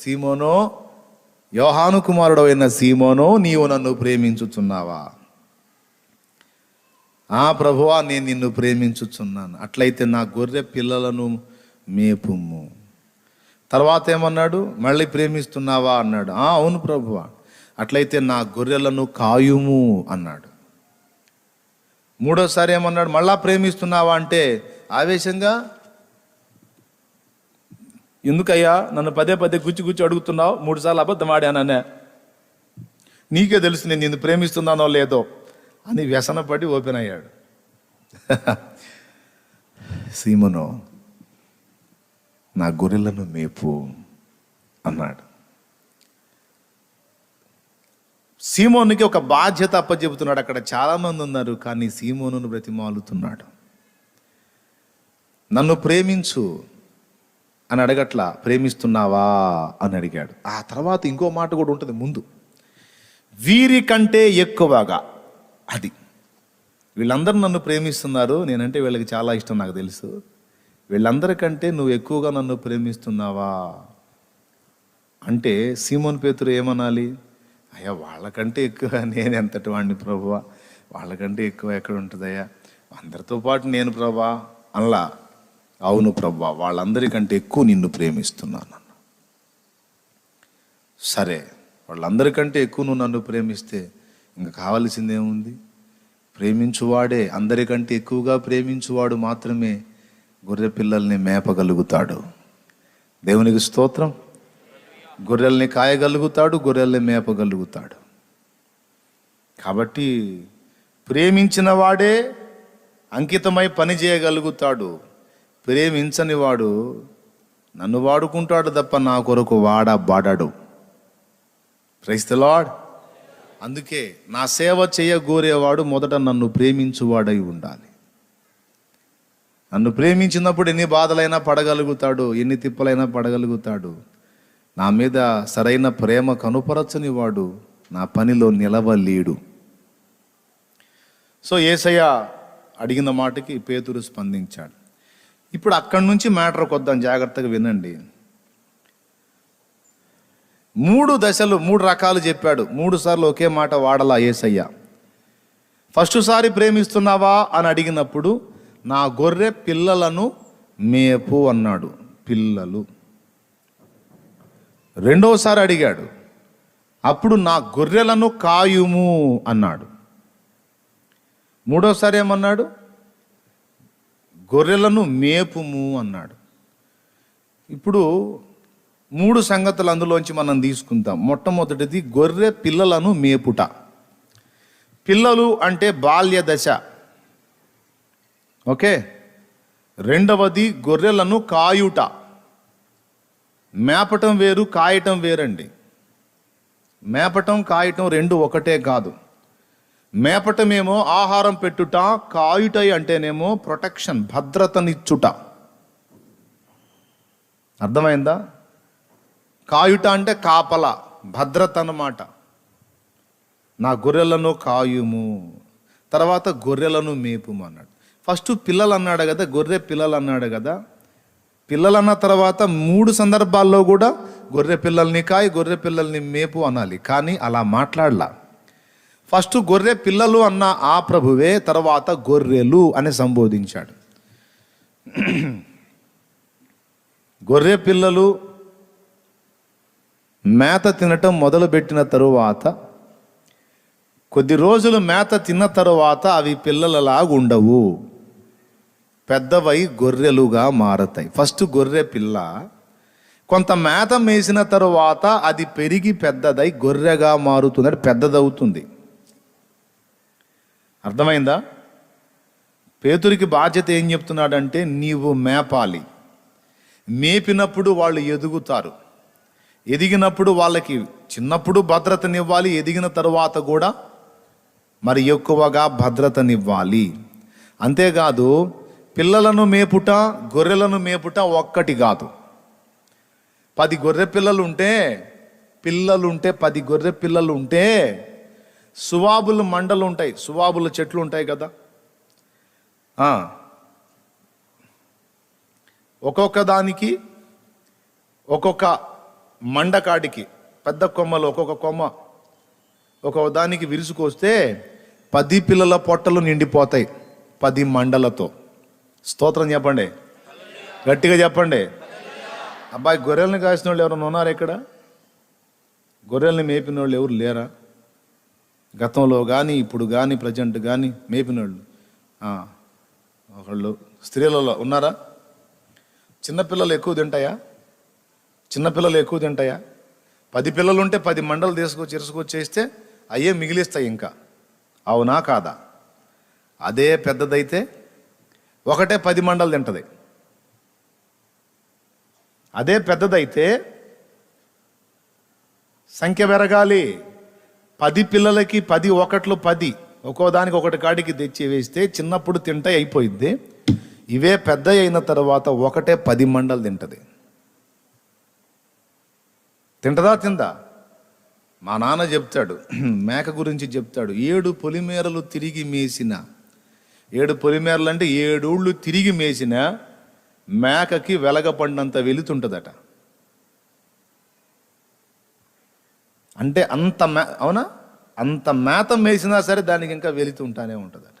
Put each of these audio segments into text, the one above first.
సీమోనో యోహాను కుమారుడు అయిన సీమోనో నీవు నన్ను ప్రేమించుచున్నావా? ఆ ప్రభువా నేను నిన్ను ప్రేమించుచున్నాను. అట్లయితే నా గొర్రె పిల్లలను మేపుము. తర్వాత ఏమన్నాడు? మళ్ళీ ప్రేమిస్తున్నావా? అన్నాడు. "ఆ, అవును ప్రభువా. అట్లయితే నా గొర్రెలను కాయుము అన్నాడు. మూడోసారి ఏమన్నాడు? మళ్ళా ప్రేమిస్తున్నావా అంటే ఆవేశంగా ఎందుకయ్యా నన్ను పదే పదే గుచ్చి గుచ్చి అడుగుతున్నావు? మూడు సార్లు అబద్ధం ఆడాననే నీకే తెలుసు నేను నిన్ను ప్రేమిస్తున్నానో లేదో అని వ్యసనపడి ఓపెన్ అయ్యాడు. సీమను నా గొర్రెలను మేపు అన్నాడు. సీమోనికి ఒక బాధ్యత అప్పచెబుతున్నాడు అక్కడ చాలామంది ఉన్నారు కానీ సీమోను బ్రతిమాలుతున్నాడు. నన్ను ప్రేమించు అని అడగట్లా ప్రేమిస్తున్నావా? అని అడిగాడు. ఆ తర్వాత ఇంకో మాట కూడా ఉంటుంది ముందు. వీరికంటే ఎక్కువగా అది. వీళ్ళందరూ నన్ను ప్రేమిస్తున్నారు. నేనంటే వీళ్ళకి చాలా ఇష్టం నాకు తెలుసు. వీళ్ళందరికంటే నువ్వు ఎక్కువగా నన్ను ప్రేమిస్తున్నావా? అంటే సీమోన్ పేతురు ఏమనాలి? అయ్యా వాళ్ళకంటే ఎక్కువ నేను ఎంతటి వాడిని ప్రభువా? వాళ్ళకంటే ఎక్కువ ఎక్కడ ఉంటుందయ్యా? అందరితో పాటు నేను ప్రభా అనలా. అవును ప్రభా వాళ్ళందరికంటే ఎక్కువ నిన్ను ప్రేమిస్తున్నాను. అన్న సరే వాళ్ళందరికంటే ఎక్కువ నువ్వు నన్ను ప్రేమిస్తే ఇంకా కావలసిందేముంది? ప్రేమించువాడే అందరికంటే ఎక్కువగా ప్రేమించువాడు మాత్రమే గొర్రె పిల్లల్ని మేపగలుగుతాడు. దేవునికి స్తోత్రం. గొర్రెల్ని కాయగలుగుతాడు గొర్రెల్ని మేపగలుగుతాడు. కాబట్టి ప్రేమించిన వాడే అంకితమై పని చేయగలుగుతాడు ప్రేమించని వాడు నన్ను వాడుకుంటాడు తప్ప నా కొరకు వాడబడడు. క్రైస్త లాడ్ అందుకే నా సేవ చేయగోరేవాడు మొదట నన్ను ప్రేమించువాడై ఉండాలి. నన్ను ప్రేమించినప్పుడు ఎన్ని బాధలైనా పడగలుగుతాడు ఎన్ని తిప్పలైనా పడగలుగుతాడు. నా మీద సరైన ప్రేమ కనుపరచని వాడు నా పనిలో నిలవలేడు. సో ఏసయ్య అడిగిన మాటకి పేతురు స్పందించాడు. ఇప్పుడు అక్కడి నుంచి మ్యాటర్ కొద్దాం జాగ్రత్తగా వినండి. మూడు దశలు మూడు రకాలు చెప్పాడు. మూడు సార్లు ఒకే మాట వాడలా ఏసయ్య. ఫస్ట్ సారి ప్రేమిస్తున్నావా అని అడిగినప్పుడు నా గొర్రె పిల్లలను మేపు అన్నాడు. పిల్లలు. రెండోసారి అడిగాడు. అప్పుడు నా గొర్రెలను కాయుము అన్నాడు. మూడోసారి ఏమన్నాడు? గొర్రెలను మేపుము అన్నాడు. ఇప్పుడు మూడు సంగతులు అందులోంచి మనం తీసుకుందాం. మొట్టమొదటిది గొర్రె పిల్లలను మేపుట. పిల్లలు అంటే బాల్య దశ. ఓకే? రెండవది గొర్రెలను కాయుట. మేపటం వేరు కాయటం వేరండి. మేపటం కాయటం రెండు ఒకటే కాదు. మేపటమేమో ఆహారం పెట్టుట కాయుట అంటేనేమో ప్రొటెక్షన్ భద్రతనిచ్చుట. అర్థమైందా? కాయుట అంటే కాపల భద్రత అన్నమాట నా గొర్రెలను కాయుము తర్వాత గొర్రెలను మేపుము అన్నాడు. ఫస్ట్ పిల్లలు అన్నాడు కదా గొర్రె పిల్లలు అన్నాడు కదా. పిల్లలు అన్న తర్వాత మూడు సందర్భాల్లో కూడా గొర్రె పిల్లల్ని కాయి గొర్రె పిల్లల్ని మేపు అనాలి. కానీ అలా మాట్లాడలా. ఫస్ట్ గొర్రె పిల్లలు అన్న ఆ ప్రభువే తర్వాత గొర్రెలు అని సంబోధించాడు. గొర్రె పిల్లలు మేత తినటం మొదలుపెట్టిన తరువాత కొద్ది రోజులు మేత తిన్న తరువాత అవి పిల్లలలాగా ఉండవు. పెద్దవై గొర్రెలుగా మారతాయి. ఫస్ట్ గొర్రె పిల్ల కొంత మేత మేసిన తరువాత అది పెరిగి పెద్దదై గొర్రెగా మారుతుంది అంటే పెద్దదవుతుంది. అర్థమైందా? పేతురికి బాధ్యత ఏం చెప్తున్నాడంటే నీవు మేపాలి. మేపినప్పుడు వాళ్ళు ఎదుగుతారు. ఎదిగినప్పుడు వాళ్ళకి చిన్నప్పుడు భద్రతనివ్వాలి ఎదిగిన తరువాత కూడా మరి ఎక్కువగా భద్రతనివ్వాలి. అంతేకాదు పిల్లలను మేపుట గొర్రెలను మేపుట ఒక్కటి కాదు. పది గొర్రె పిల్లలు ఉంటే పిల్లలు ఉంటే పది గొర్రె పిల్లలు ఉంటే సువాబులు మండలు ఉంటాయి సువాబుల చెట్లు ఉంటాయి కదా ఒక్కొక్క దానికి ఒక్కొక్క మండకాడికి పెద్ద కొమ్మలు ఒక్కొక్క కొమ్మ ఒక్కొక్క దానికి విరుసుకొస్తే పది పిల్లల పొట్టలు నిండిపోతాయి పది మండలతో. స్తోత్రం చెప్పండి. గట్టిగా చెప్పండి. అబ్బాయి గొర్రెల్ని కాసిన వాళ్ళు ఎవరైనా ఉన్నారు ఇక్కడ? గొర్రెల్ని మేపిన వాళ్ళు ఎవరు లేరా? గతంలో కానీ ఇప్పుడు కానీ ప్రజెంట్ కానీ మేపినోళ్ళు. ఒకళ్ళు స్త్రీలలో ఉన్నారా? చిన్నపిల్లలు ఎక్కువ తింటాయా? చిన్నపిల్లలు ఎక్కువ తింటాయా? పది పిల్లలు ఉంటే పది మండలు తీసుకొచ్చి ఇరుసుకొచ్చేస్తే అయ్యే మిగిలిస్తాయి ఇంకా. అవునా కాదా? అదే పెద్దదైతే ఒకటే పది మండలు తింటది. అదే పెద్దదైతే సంఖ్య పెరగాలి. పది పిల్లలకి పది ఒకట్లు పది. ఒక్కో దానికి ఒకటి కాడికి తెచ్చి వేస్తే చిన్నప్పుడు తింటే అయిపోయింది ఇవే పెద్ద అయిన తర్వాత ఒకటే పది మండలు తింటది. తింటదా తిందా? మా నాన్న చెప్తాడు మేక గురించి చెప్తాడు ఏడు పొలిమేరలు తిరిగి మేసిన. ఏడు పొలిమేరలు అంటే ఏడూళ్ళు తిరిగి మేసిన మేకకి వెలగపడినంత వెలుతుంటుందట. అంటే అంత మే అవునా? అంత మేత మేసినా సరే దానికి ఇంకా వెలుతుంటానే ఉంటుందట.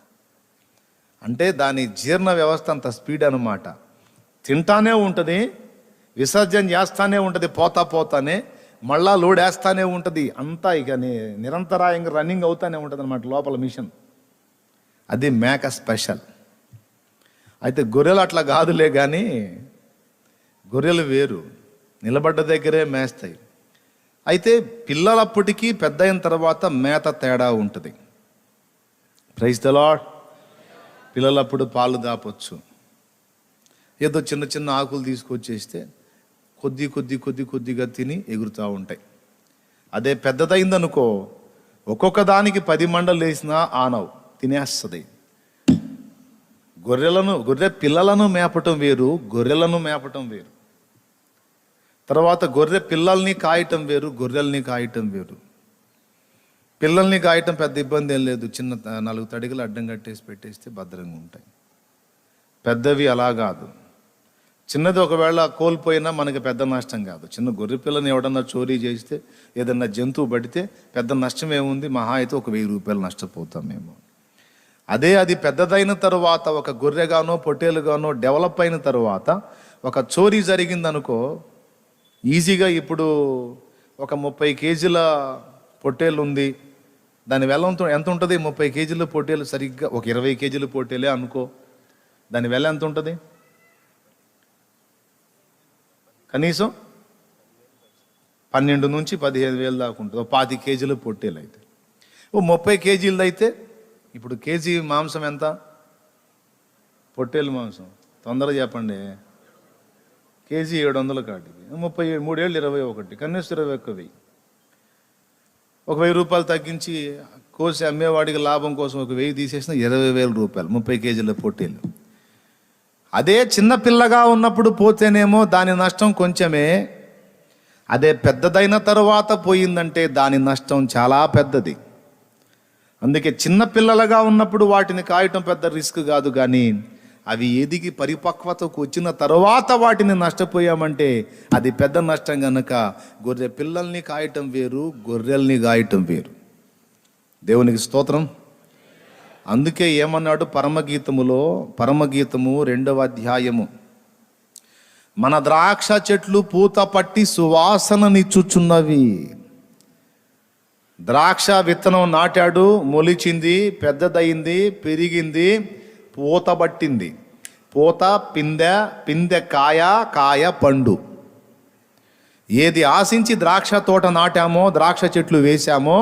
అంటే దాని జీర్ణ వ్యవస్థ అంత స్పీడ్ అనమాట తింటానే ఉంటుంది విసర్జన చేస్తానే ఉంటుంది పోతా పోతానే మళ్ళా లోడ్ వేస్తానే ఉంటుంది. అంతా ఇక నిరంతరాయంగా రన్నింగ్ అవుతానే ఉంటుంది అనమాట లోపల మిషన్. అది మేక స్పెషల్. అయితే గొర్రెలు అట్లా కాదులే కానీ గొర్రెలు వేరు. నిలబడ్డ దగ్గరే మేస్తాయి. అయితే పిల్లలప్పటికీ పెద్ద అయిన తర్వాత మేత తేడా ఉంటుంది. ప్రైజ్ ద లాడ్ పిల్లలప్పుడు పాలు దాపొచ్చు. ఏదో చిన్న చిన్న ఆకులు తీసుకొచ్చేస్తే కొద్ది కొద్ది కొద్ది కొద్దిగా తిని ఎగురుతూ ఉంటాయి. అదే పెద్దదైందనుకో ఒక్కొక్క దానికి పది మండలు వేసినా ఆనవు తినేస్తుంది. గొర్రెలను గొర్రె పిల్లలను మేపటం వేరు గొర్రెలను మేపటం వేరు. తర్వాత గొర్రె పిల్లల్ని కాయటం వేరు గొర్రెల్ని కాయటం వేరు. పిల్లల్ని కాయటం పెద్ద ఇబ్బంది ఏం లేదు. చిన్న నలుగు నాలుగు తడిగలు అడ్డం కట్టేసి పెట్టేస్తే భద్రంగా ఉంటాయి. పెద్దవి అలా కాదు. చిన్నది ఒకవేళ కోల్పోయినా మనకి పెద్ద నష్టం కాదు. చిన్న గొర్రె పిల్లని ఎవడన్నా చోరీ చేస్తే ఏదన్నా జంతువు పడితే పెద్ద నష్టం ఏముంది? మహా అయితే ఒక వెయ్యి రూపాయలు నష్టపోతాం మేము. అదే అది పెద్దదైన తర్వాత ఒక గొర్రెగానో పొట్టేలుగానో డెవలప్ అయిన తర్వాత ఒక చోరీ జరిగిందనుకో ఈజీగా ఇప్పుడు ఒక ముప్పై కేజీల పొట్టేలు ఉంది. దాని వెల ఎంత- ఉంటుంది? ముప్పై కేజీల పొట్టేలు సరిగ్గా ఒక ఇరవై కేజీల పొట్టేలే అనుకో. దాని వెల ఎంత ఉంటుంది? కనీసం పన్నెండు నుంచి పదిహేను వేలు దాకా ఉంటుంది. ఓ పాతి కేజీల పొట్టేలు అయితే. ఓ ముప్పై కేజీలది అయితే ఇప్పుడు కేజీ మాంసం ఎంత? పొట్టేలు మాంసం. తొందరగా చెప్పండి. కేజీ ఏడు వందల కాటి ముప్పై ఏడు మూడేళ్ళు ఇరవై ఒకటి కనీసం ఇరవై ఒక్క వెయ్యి. ఒక వెయ్యి రూపాయలు తగ్గించి కోసి అమ్మేవాడికి లాభం కోసం ఒక వెయ్యి తీసేసిన ఇరవై వేల రూపాయలు ముప్పై కేజీల పొట్టేలు అదే చిన్న పిల్లగా ఉన్నప్పుడు పోతేనేమో దాని నష్టం కొంచెమే. అదే పెద్దదైన తర్వాత పోయిందంటే దాని నష్టం చాలా పెద్దది. అందుకే చిన్న పిల్లలుగా ఉన్నప్పుడు వాటిని కాయటం పెద్ద రిస్క్ కాదు కానీ అవి ఎదిగి పరిపక్వతకు వచ్చిన తర్వాత వాటిని నష్టపోయామంటే అది పెద్ద నష్టం కనుక గొర్రె పిల్లల్ని కాయటం వేరు గొర్రెల్ని కాయటం వేరు. దేవునికి స్తోత్రం. అందుకే ఏమన్నాడు పరమగీతములో పరమగీతము రెండవ అధ్యాయము. మన ద్రాక్ష చెట్లు పూత పట్టి సువాసననిచ్చుచున్నవి. ద్రాక్ష విత్తనం నాటాడు మొలిచింది పెద్దదయింది పెరిగింది. పూత పట్టింది. పూత పిందె పిందె కాయ కాయ పండు. ఏది ఆశించి ద్రాక్ష తోట నాటామో ద్రాక్ష చెట్లు వేశామో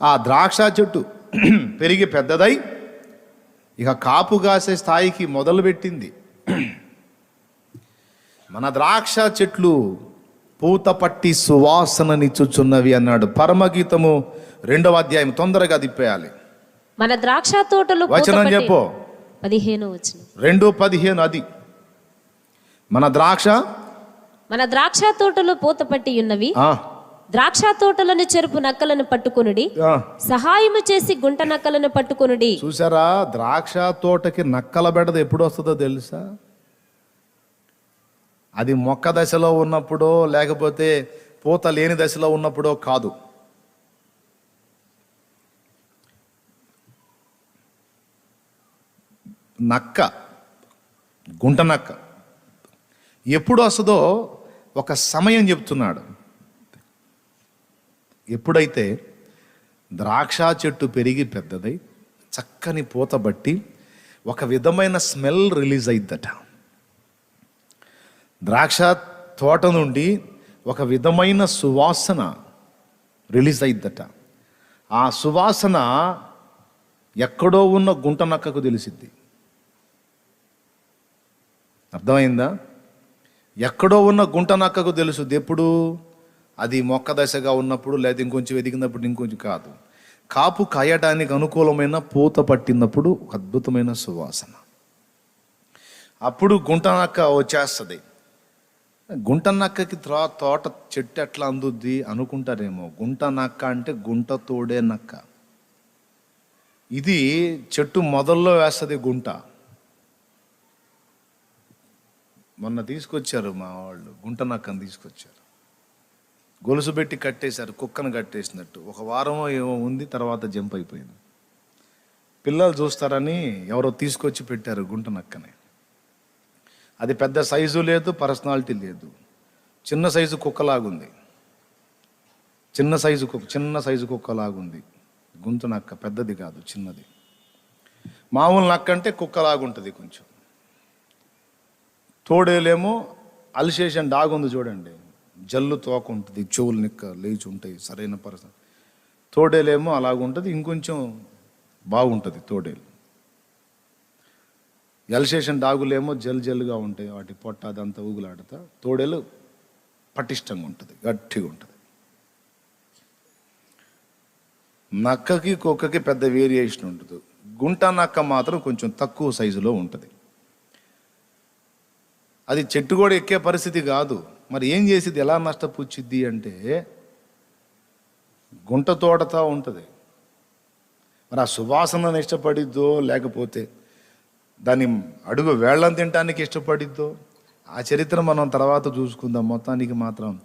ఆ ద్రాక్ష చెట్టు పెరిగి పెద్దదై ఇక కాపు కాసే స్థాయికి మొదలుపెట్టింది మన ద్రాక్ష చెట్లు పూత పట్టి సువాసననిచ్చుచున్నవి అన్నాడు పరమగీతము రెండవ అధ్యాయం తొందరగా దిప్పేయాలి మన ద్రాక్ష తోటలు వచనం చెప్పు. పదిహేను వచ్చిన రెండు పదిహేను అది. మన ద్రాక్ష? మన ద్రాక్ష తోటలు పూత పట్టి ఉన్నవి ద్రాక్ష తోటలను చెరుపు నక్కలను పట్టుకొనుడి సహాయము చేసి గుంట నక్కలను పట్టుకొనుడి. చూసారా ద్రాక్ష తోటకి నక్కల బెడద ఎప్పుడు వస్తుందో తెలుసా? అది మొక్క దశలో ఉన్నప్పుడో లేకపోతే పూత లేని దశలో ఉన్నప్పుడో కాదు. నక్క గుంట నక్క. ఎప్పుడు వస్తుందో ఒక సమయం చెప్తున్నాడు. ఎప్పుడైతే ద్రాక్ష చెట్టు పెరిగి పెద్దదై చక్కని పూత బట్టి ఒక విధమైన స్మెల్ రిలీజ్ అయిద్దట. ద్రాక్ష తోట నుండి ఒక విధమైన సువాసన రిలీజ్ అయిద్దట. ఆ సువాసన ఎక్కడో ఉన్న గుంట నక్కకు తెలిసిద్ది. అర్థమైందా? ఎక్కడో ఉన్న గుంట నక్కకు తెలుసు ఎప్పుడు? అది మొక్క దశగా ఉన్నప్పుడు లేదా ఇంకొంచెం ఎదిగినప్పుడు ఇంకొంచెం కాదు. కాపు కాయటానికి అనుకూలమైన పూత పట్టినప్పుడు ఒక అద్భుతమైన సువాసన. అప్పుడు గుంట నక్క వచ్చేస్తుంది. గుంట నక్కకి త్రా తోట చెట్టు ఎట్లా అందుద్ది అనుకుంటారేమో. గుంట నక్క అంటే గుంట తోడే నక్క. ఇది చెట్టు మొదల్లో వేస్తుంది గుంట. మొన్న తీసుకొచ్చారు మా వాళ్ళు గుంట నక్కను తీసుకొచ్చారు. గొలుసు పెట్టి కట్టేశారు కుక్కను కట్టేసినట్టు. ఒక వారం ఏమో ఉంది తర్వాత జంప్ అయిపోయింది. పిల్లలు చూస్తారని ఎవరో తీసుకొచ్చి పెట్టారు గుంట నక్కని అది పెద్ద సైజు లేదు పర్సనాలిటీ లేదు. చిన్న సైజు కుక్కలాగుంది. చిన్న సైజు కుక్క చిన్న సైజు కుక్కలాగుంది. గుంత నక్క పెద్దది కాదు చిన్నది. మామూలు నక్క అంటే కుక్కలాగుంటుంది కొంచెం. తోడేలేమో అల్సేషన్ డాగ్ ఉంది చూడండి. జల్లు తోక ఉంటుంది చెవులు నిక్క లేచి ఉంటాయి సరైన పరిస్థితి తోడేలేమో అలాగుంటుంది ఇంకొంచెం బాగుంటుంది తోడేలు. ఎల్సేషన్ డాగులేమో జల్ జల్లుగా ఉంటాయి వాటి పొట్ట అదంతా ఊగులాడతా తోడేలు పటిష్టంగా ఉంటుంది గట్టిగా ఉంటుంది. నక్కకి కుక్కకి పెద్ద వేరియేషన్ ఉంటుంది గుంట నక్క మాత్రం కొంచెం తక్కువ సైజులో ఉంటుంది. అది చెట్టు కూడా ఎక్కే పరిస్థితి కాదు. మరి ఏం చేసేది ఎలా నష్టపుచ్చిద్ది అంటే గుంట తోటతో ఉంటుంది. మరి ఆ సువాసనను ఇష్టపడిద్దో లేకపోతే దాని అడుగు వేళ్ళని తినటానికి ఇష్టపడిద్దో? ఆ చరిత్ర మనం తర్వాత చూసుకుందాం. మొత్తానికి మాత్రం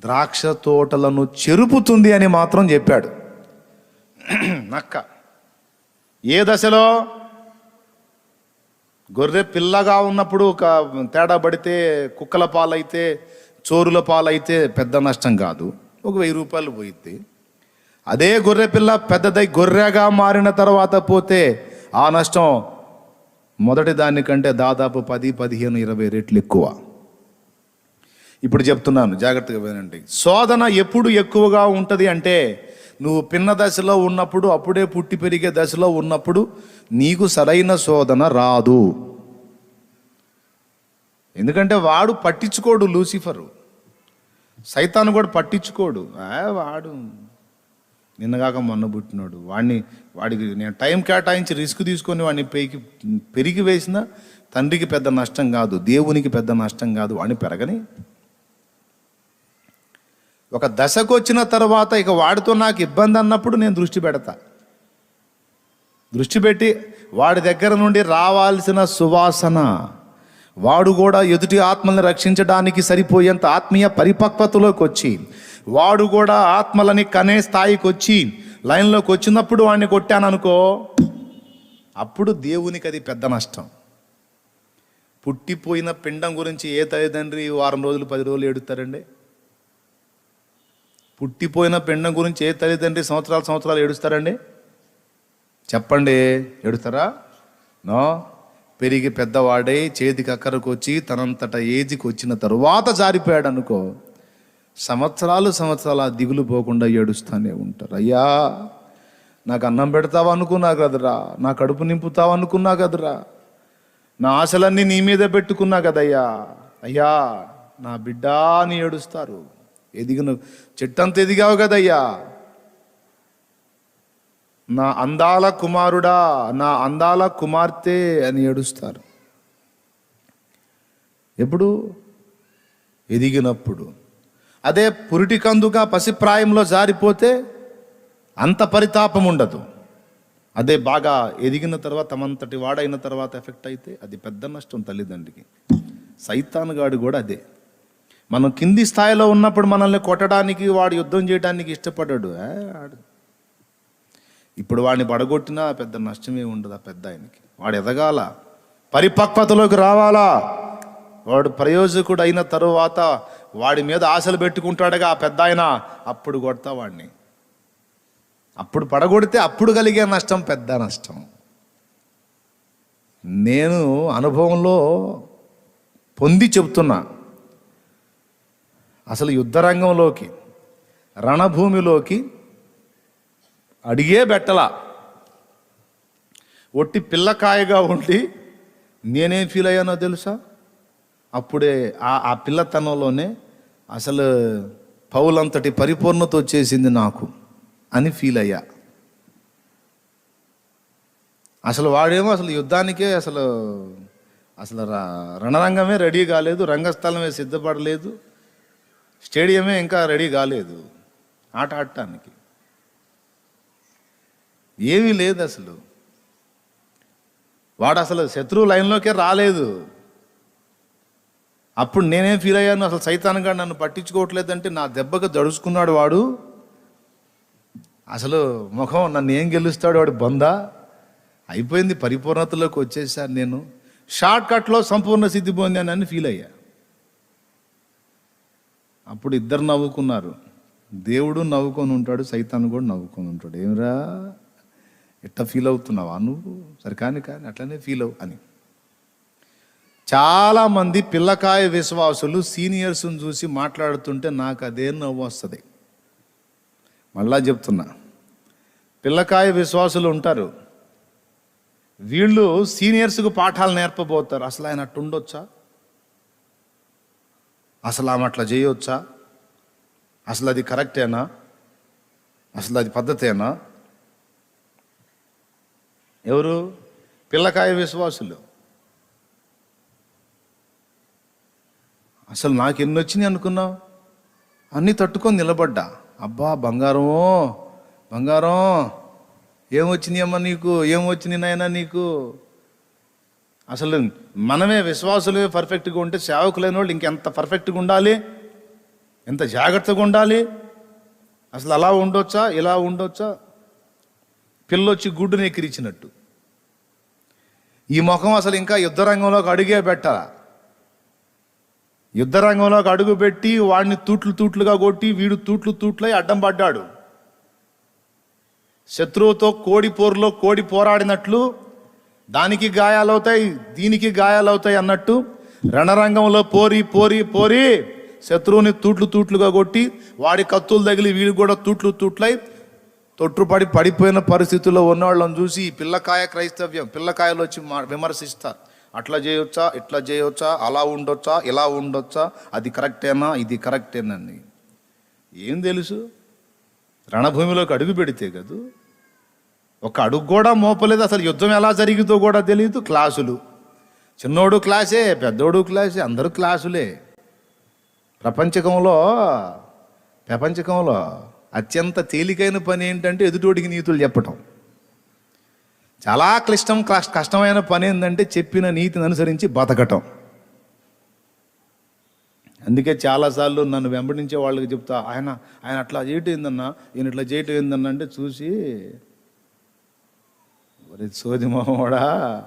ద్రాక్ష తోటలను చెరుపుతుంది అని మాత్రం చెప్పాడు. నక్క. ఏ దశలో? గొర్రె పిల్లగా ఉన్నప్పుడు ఒక తేడా పడితే కుక్కల పాలైతే చోరుల పాలైతే పెద్ద నష్టం కాదు. ఒక వెయ్యి రూపాయలు పోయిద్ది. అదే గొర్రె పిల్ల పెద్దదై గొర్రెగా మారిన తర్వాత పోతే ఆ నష్టం మొదటి దానికంటే దాదాపు పది పదిహేను ఇరవై రెట్లు ఎక్కువ. ఇప్పుడు చెప్తున్నాను జాగ్రత్తగా వినండి. శోధన ఎప్పుడు ఎక్కువగా ఉంటుంది అంటే నువ్వు పిన్న దశలో ఉన్నప్పుడు అప్పుడే పుట్టి పెరిగే దశలో ఉన్నప్పుడు నీకు సరైన శోధన రాదు. ఎందుకంటే వాడు పట్టించుకోడు లూసిఫరు. సైతాను కూడా పట్టించుకోడు. ఆ, వాడు. నిన్నగాక మొన్న పుట్టినాడు. వాడిని వాడికి నేను టైం కేటాయించి రిస్క్ తీసుకొని వాడిని పెరిగి పెరిగి వేసిన తండ్రికి పెద్ద నష్టం కాదు దేవునికి పెద్ద నష్టం కాదు వాడిని పెరగని ఒక దశకు వచ్చిన తర్వాత ఇక వాడితో నాకు ఇబ్బంది అన్నప్పుడు నేను దృష్టి పెడతా. దృష్టి పెట్టి వాడి దగ్గర నుండి రావాల్సిన సువాసన వాడు కూడా ఎదుటి ఆత్మల్ని రక్షించడానికి సరిపోయేంత ఆత్మీయ పరిపక్వతలోకి వచ్చి వాడు కూడా ఆత్మలని కనే స్థాయికి వచ్చి లైన్లోకి వచ్చినప్పుడు వాడిని కొట్టాను అనుకో అప్పుడు దేవునికి అది పెద్ద నష్టం. పుట్టిపోయిన పిండం గురించి ఏ తల్లిదండ్రి వారం రోజులు పది రోజులు ఏడుతారండి? పుట్టిపోయిన పెండం గురించి ఏ తల్లిదండ్రి సంవత్సరాలు సంవత్సరాలు ఏడుస్తారండి? చెప్పండి. ఏడుస్తారా? నో. పెరిగి పెద్దవాడై చేతికి అక్కరకు వచ్చి తనంతట ఏజికి వచ్చిన తరువాత జారిపోయాడు అనుకో సంవత్సరాలు సంవత్సరాలు ఆ దిగులు పోకుండా ఏడుస్తూనే ఉంటారు. అయ్యా నాకు అన్నం పెడతావు అనుకున్నా కదరా నా కడుపు నింపుతావు అనుకున్నా కదరా నా ఆశలన్నీ నీ మీద పెట్టుకున్నా కదయ్యా. అయ్యా నా బిడ్డ అని ఏడుస్తారు. ఎదిగిన చెట్టంత ఎదిగావు కదయ్యా. నా అందాల కుమారుడా నా అందాల కుమార్తె అని ఏడుస్తారు. ఎప్పుడు? ఎదిగినప్పుడు. అదే పురిటి కందుగా పసిప్రాయంలో జారిపోతే అంత పరితాపం ఉండదు. అదే బాగా ఎదిగిన తర్వాత తమంతటి వాడైన తర్వాత ఎఫెక్ట్ అయితే అది పెద్ద నష్టం తల్లిదండ్రికి. సైతానుగాడు కూడా అదే. మనం కింది స్థాయిలో ఉన్నప్పుడు మనల్ని కొట్టడానికి వాడు యుద్ధం చేయడానికి ఇష్టపడ్డాడు ఏ, ఆడు. ఇప్పుడు వాడిని పడగొట్టినా పెద్ద నష్టమే ఉండదు ఆ పెద్ద ఆయనకి. వాడు ఎదగాల. పరిపక్వతలోకి రావాలా. వాడు ప్రయోజకుడు అయిన తరువాత వాడి మీద ఆశలు పెట్టుకుంటాడుగా ఆ పెద్ద ఆయన. అప్పుడు కొడతా వాడిని. అప్పుడు పడగొడితే అప్పుడు కలిగే నష్టం పెద్ద నష్టం. నేను అనుభవంలో పొంది చెబుతున్నా అసలు యుద్ధరంగంలోకి రణభూమిలోకి అడిగే బెట్టలా. ఒట్టి పిల్లకాయగా ఉండి నేనేం ఫీల్ అయ్యానో తెలుసా? అప్పుడే ఆ ఆ పిల్లతనంలోనే అసలు పౌలంతటి పరిపూర్ణత వచ్చేసింది నాకు అని ఫీల్ అయ్యా. అసలు వాడేమో అసలు యుద్ధానికే అసలు అసలు ర- రణరంగమే రెడీ కాలేదు రంగస్థలమే సిద్ధపడలేదు. స్టేడియమే ఇంకా రెడీ కాలేదు ఆట ఆడటానికి ఏమీ లేదు అసలు. వాడు అసలు శత్రువు లైన్లోకే రాలేదు. అప్పుడు నేనేం ఫీల్ అయ్యాను? అసలు సైతాన్గా నన్ను పట్టించుకోవట్లేదంటే నా దెబ్బకు దడుచుకున్నాడు వాడు. అసలు ముఖం నన్ను ఏం గెలుస్తాడు వాడు బొందా? అయిపోయింది పరిపూర్ణతలోకి వచ్చేసాను నేను. షార్ట్ కట్లో సంపూర్ణ సిద్ధి పొందానని ఫీల్ అయ్యా. అప్పుడు ఇద్దరు నవ్వుకున్నారు. దేవుడు నవ్వుకొని ఉంటాడు సైతాన్ని కూడా నవ్వుకొని ఉంటాడు. ఏమిరా? ఎట్లా ఫీల్ అవుతున్నావా నువ్వు? సరే కానీ కానీ అట్లనే ఫీల్ అవు అని. చాలామంది పిల్లకాయ విశ్వాసులు సీనియర్స్ని చూసి మాట్లాడుతుంటే నాకు అదే నవ్వు వస్తుంది. మళ్ళా చెప్తున్నా. పిల్లకాయ విశ్వాసులు ఉంటారు. వీళ్ళు సీనియర్స్కు పాఠాలు నేర్పబోతారు. అసలు ఆయన అట్టు ఉండొచ్చా అసలు ఆమె అట్లా చేయొచ్చా? అసలు అది కరెక్టేనా? అసలు అది పద్ధతేనా? ఎవరు? పిల్లకాయ విశ్వాసులు. అసలు నాకు ఎన్ని వచ్చినాయి అనుకున్నావు? అన్నీ తట్టుకొని నిలబడ్డా. అబ్బా బంగారమో బంగారం. ఏమొచ్చినాయి అమ్మా నీకు? ఏమొచ్చినాయి నాయన నీకు? అసలు మనమే విశ్వాసులే పర్ఫెక్ట్గా ఉంటే సేవకులైన వాళ్ళు ఇంకెంత పర్ఫెక్ట్గా ఉండాలి? ఎంత జాగ్రత్తగా ఉండాలి? అసలు అలా ఉండొచ్చా? ఇలా ఉండొచ్చా? పిల్లొచ్చి గుడ్డుని ఎక్కిరిచినట్టు. ఈ ముఖం అసలు ఇంకా యుద్ధరంగంలోకి అడుగే పెట్టాలా యుద్ధరంగంలోకి అడుగు పెట్టి వాడిని తూట్లు తూట్లుగా కొట్టి వీడు తూట్లు తూట్లై అడ్డం పడ్డాడు. శత్రువుతో కోడి పోరులో కోడి పోరాడినట్లు దానికి గాయాలవుతాయి దీనికి గాయాలవుతాయి అన్నట్టు రణరంగంలో పోరి పోరి పోరి శత్రువుని తూట్లు తూట్లుగా కొట్టి వాడి కత్తులు తగిలి వీడు కూడా తూట్లు తూట్లై తొట్టుపడి పడిపోయిన పరిస్థితుల్లో ఉన్నవాళ్ళని చూసి ఈ పిల్లకాయ క్రైస్తవ్యం పిల్లకాయలు వచ్చి మా- విమర్శిస్తారు. అట్లా చేయొచ్చా ఇట్లా చేయొచ్చా అలా ఉండొచ్చా ఇలా ఉండొచ్చా అది కరెక్టేనా ఇది కరెక్టేనండి ఏం తెలుసు? రణభూమిలోకి అడుగు పెడితే కదూ? ఒక అడుగు కూడా మోపలేదు. అసలు యుద్ధం ఎలా జరిగిందో కూడా తెలియదు క్లాసులు. చిన్నోడు క్లాసే పెద్దోడు క్లాసే అందరూ క్లాసులే. ప్రపంచకంలో ప్రపంచకంలో అత్యంత తేలికైన పని ఏంటంటే ఎదుటోడికి నీతులు చెప్పటం. చాలా క్లిష్టం కష్టమైన పని ఏంటంటే చెప్పిన నీతిని అనుసరించి బతకటం. అందుకే చాలాసార్లు నన్ను వెంబడించే వాళ్ళకి చెప్తా ఆయన ఆయన అట్లా చేయటం ఏందన్నా? ఈయన ఇట్లా చేయటం ఏందన్నా? అంటే చూసి సోది మామవాడా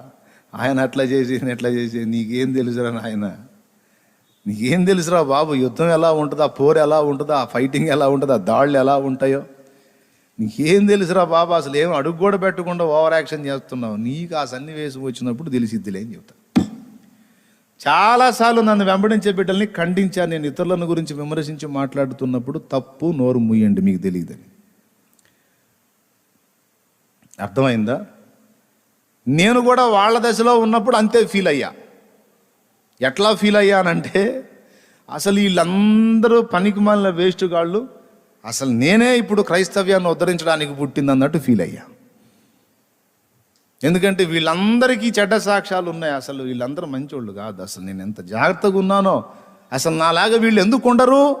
ఆయన అట్లా చేసి ఎట్లా చేసి? నీకేం తెలుసురా ఆయన నీకేం తెలుసురా బాబు? యుద్ధం ఎలా ఉంటుందో? ఆ ఎలా ఉంటుందో? ఆ ఫైటింగ్ ఎలా ఉంటుందో? దాళ్ళు ఎలా ఉంటాయో? నీకేం తెలుసురా బాబు? అసలు ఏం అడుగు కూడా పెట్టకుండా ఓవర్ యాక్షన్ చేస్తున్నావు. నీకు ఆ సన్నివేశం వచ్చినప్పుడు తెలిసిద్దిలే అని చెప్తా. చాలాసార్లు నన్ను వెంబడించే బిడ్డల్ని ఖండించాను. నేను ఇతరులను గురించి విమర్శించి మాట్లాడుతున్నప్పుడు తప్పు నోరు ముయ్యండి మీకు తెలియదని. అర్థమైందా? నేను కూడా వాళ్ళ దశలో ఉన్నప్పుడు అంతే ఫీల్ అయ్యా. ఎట్లా ఫీల్ అయ్యానంటే అసలు వీళ్ళందరూ పనికి మాలిన వేస్ట్ గాళ్ళు అసలు నేనే ఇప్పుడు క్రైస్తవ్యాన్ని ఉద్ధరించడానికి పుట్టింది అన్నట్టు ఫీల్ అయ్యా. ఎందుకంటే వీళ్ళందరికీ చెడ్డ సాక్ష్యాలు ఉన్నాయి. అసలు వీళ్ళందరూ మంచోళ్ళు కాదు. అసలు నేను ఎంత జాగ్రత్తగా ఉన్నానో అసలు నాలాగా వీళ్ళు ఎందుకు ఉండరు?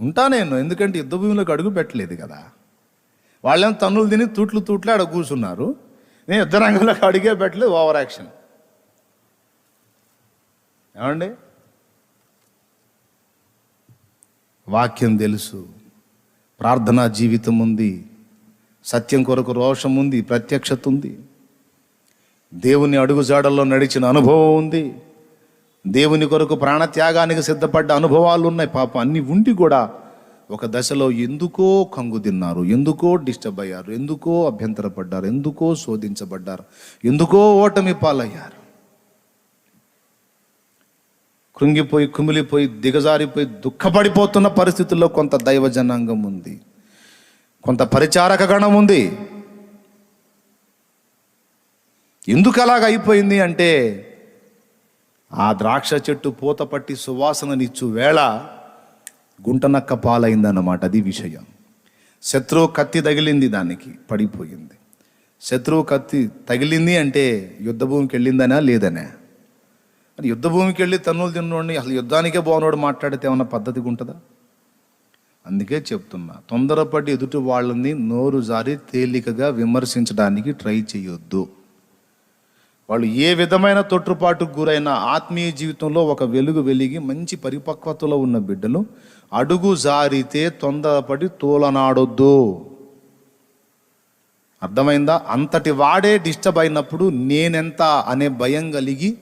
ఉంటా నేను. ఎందుకంటే యుద్ధ భూమిలోకి అడుగు పెట్టలేదు కదా. వాళ్ళేం తన్నులు తిని తూట్లు తూట్లు ఆడ కూర్చున్నారు. నేను యుద్ధ రంగంలోకి అడిగే పెట్టలు ఓవర్ యాక్షన్. ఏమండి? వాక్యం తెలుసు. ప్రార్థనా జీవితం ఉంది. సత్యం కొరకు రోషం ఉంది. ప్రత్యక్షత ఉంది. దేవుని అడుగుజాడల్లో నడిచిన అనుభవం ఉంది. దేవుని కొరకు ప్రాణత్యాగానికి సిద్ధపడ్డ అనుభవాలు ఉన్నాయి. పాపం అన్ని ఉండి కూడా ఒక దశలో ఎందుకో కంగు తిన్నారు ఎందుకో డిస్టర్బ్ అయ్యారు ఎందుకో అభ్యంతరపడ్డారు ఎందుకో శోధించబడ్డారు ఎందుకో ఓటమి పాలయ్యారు. కృంగిపోయి కుమిలిపోయి దిగజారిపోయి దుఃఖపడిపోతున్న పరిస్థితుల్లో కొంత దైవ జనాంగం ఉంది కొంత పరిచారక గణం ఉంది. ఎందుకు అలాగ అయిపోయింది అంటే ఆ ద్రాక్ష చెట్టు పూత పట్టి సువాసననిచ్చు వేళ గుంటనక్క పాలైందన్నమాట అది విషయం. శత్రువు కత్తి తగిలింది దానికి పడిపోయింది. శత్రువు కత్తి తగిలింది అంటే యుద్ధభూమికి వెళ్ళిందనా లేదనే? మరి యుద్ధభూమికి వెళ్ళి తన్నులు తిన్నోడిని అసలు యుద్ధానికే బాగున్నాడు మాట్లాడితే ఏమన్నా పద్ధతిగా ఉంటుందా? అందుకే చెప్తున్నా తొందరపడి ఎదుటి వాళ్ళని నోరు జారి తేలికగా విమర్శించడానికి ట్రై చేయొద్దు. వాళ్ళు ఏ విధమైన తొట్టుపాటుకు గురైన ఆత్మీయ జీవితంలో ఒక వెలుగు వెలిగి మంచి పరిపక్వతలో ఉన్న బిడ్డలు అడుగు జారితే తొందరపడి తోలనాడొద్దు. అర్థమైందా? అంతటి వాడే డిస్టర్బ్ అయినప్పుడు నేనెంత అనే భయం కలిగి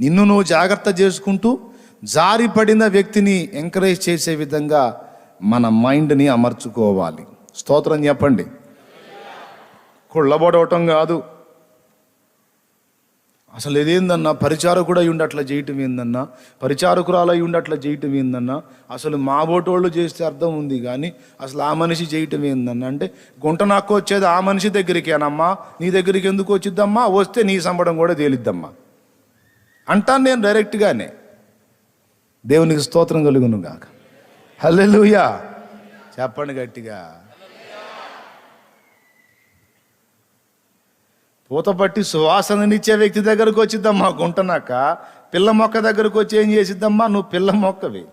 నిన్ను నువ్వు జాగ్రత్త చేసుకుంటూ జారిపడిన వ్యక్తిని ఎంకరేజ్ చేసే విధంగా మన మైండ్ని అమర్చుకోవాలి. స్తోత్రం చెప్పండి. కుళ్ళబడవటం కాదు. అసలు ఇదేందన్నా పరిచారకుడు అయి ఉండి అట్లా చేయటం ఏందన్నా? పరిచారకురాలు అయి ఉండి అట్లా చేయటం ఏందన్నా? అసలు మా బోటోళ్ళు చేస్తే అర్థం ఉంది కానీ అసలు ఆ మనిషి చేయటం ఏందన్నా? అంటే గుంట నాకు వచ్చేది ఆ మనిషి దగ్గరికేనమ్మా? నీ దగ్గరికి ఎందుకు వచ్చిద్దమ్మా? వస్తే నీ సంబడం కూడా తేలిద్దమ్మా. అంటాను నేను డైరెక్ట్గానే దేవునికి స్తోత్రం కలుగును గాక. హల్లెలూయా. చెప్పండి గట్టిగా. పూత పట్టి సువాసననిచ్చే వ్యక్తి దగ్గరకు వచ్చిద్దమ్మా గుంటనాక. పిల్ల మొక్క దగ్గరకు వచ్చి ఏం చేసిద్దమ్మా నువ్వు పిల్ల మొక్కవి.